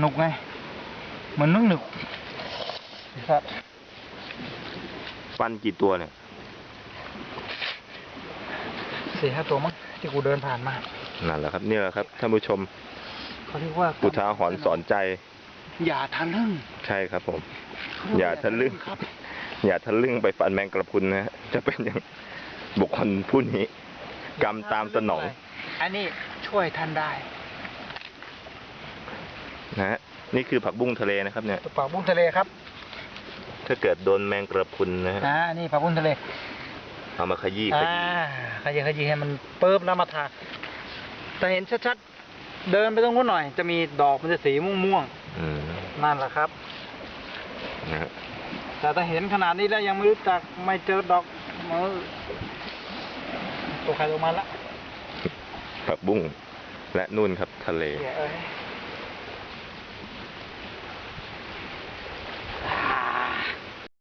หนุกไง เหมือนนึกหนึกครับฟันกี่ตัวเนี่ยสี่ห้าตัวมั้งที่กูเดินผ่านมา นั่นแหละครับ เนี่ยแหละครับท่านผู้ชมเขาเรียกว่าอุทาหรณ์สอนใจ อย่าทันลึ่ง ใช่ครับผม อย่าทะลึ่งครับอย่าทะลึ่งไปฟันแมงกระพรุนนะฮะจะเป็นอย่างบุคคลผู้นี้ กรรมตามสนอง อันนี้ช่วยท่านได้ นะฮะนี่คือผักบุ้งทะเลนะครับเนี่ยปากบุ้งทะเลครับ ถ้าเกิดโดนแมงกระพรุนนะฮะอ่านี่ปากบุ้งทะเลเอามาขยี้ขอ่ายี้ขยี้ขยี้ให้มันเปิบแล้วมาทาแต่เห็นชัดๆเดินไปตรงนู้นหน่อย จะมีดอกมันจะสีม่วงอืมๆนั่นแหละครับนะฮะแต่ถ้าเห็นขนาดนี้แล้วยังไม่รู้จักไม่เจอดอกมือตัวใครตัวมันละผักบุ้งและนู่นครับทะเลเหี้ยเอ้ย